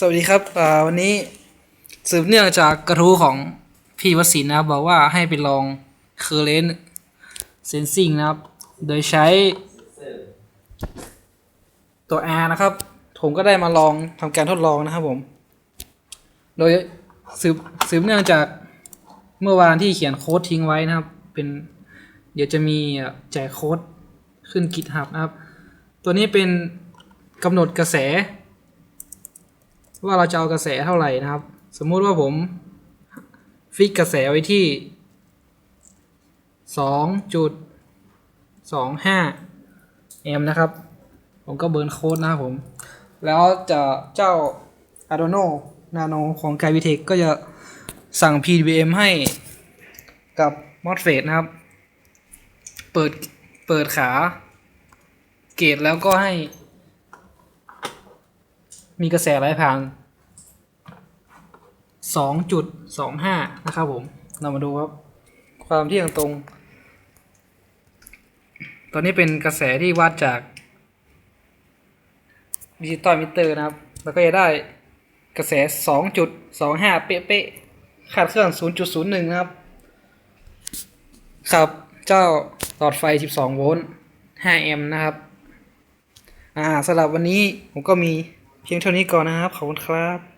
สวัสดีครับวันนี้สืบเนื่องจากกระทู้ของพี่วสินนะครับ บอกว่าให้ไปลองเคอร์เรนเซนซิงนะครับ โดยใช้ตัว R นะครับ ผมก็ได้มาลองทำการทดลองนะครับผม โดยสืบสืบเนื่องจากเมื่อวานที่เขียนโค้ดทิ้งไว้นะครับ เป็นเดี๋ยวจะมีแจกโค้ดขึ้น GitHub นะครับ ตัวนี้เป็นกำหนดกระแส ว่าเราจะเอากระแสเท่าไหร่นะครับ สมมุติว่าผมฟิกกระแสไว้ที่สองจุดสองห้าแอมป์นะครับ ผมก็เบิร์นโค้ดนะครับผม แล้วจะเจ้า Arduino Nano ของ g a v i t e c ก็จะสั่ง PWM ให้กับ MOSFET นะครับ เปิด เปิดขา เกตแล้วก็ให้ มีกระแสไหลผ่าน 2.25 นะครับผม เรามาดูครับ ความเที่ยงตรง ตอนนี้เป็นกระแสที่วัดจากดิจิตอลมิเตอร์นะครับ แล้วก็จะได้กระแส 2.25 เป๊ะๆขาดเครื่อง 0.01 นะครับ ครับ เจ้าหลอดไฟ 12 โวลต์ 5 แอมป์นะครับ อ่าสำหรับวันนี้ผมก็มี เพียงเท่านี้ก่อนนะครับ ขอบคุณครับ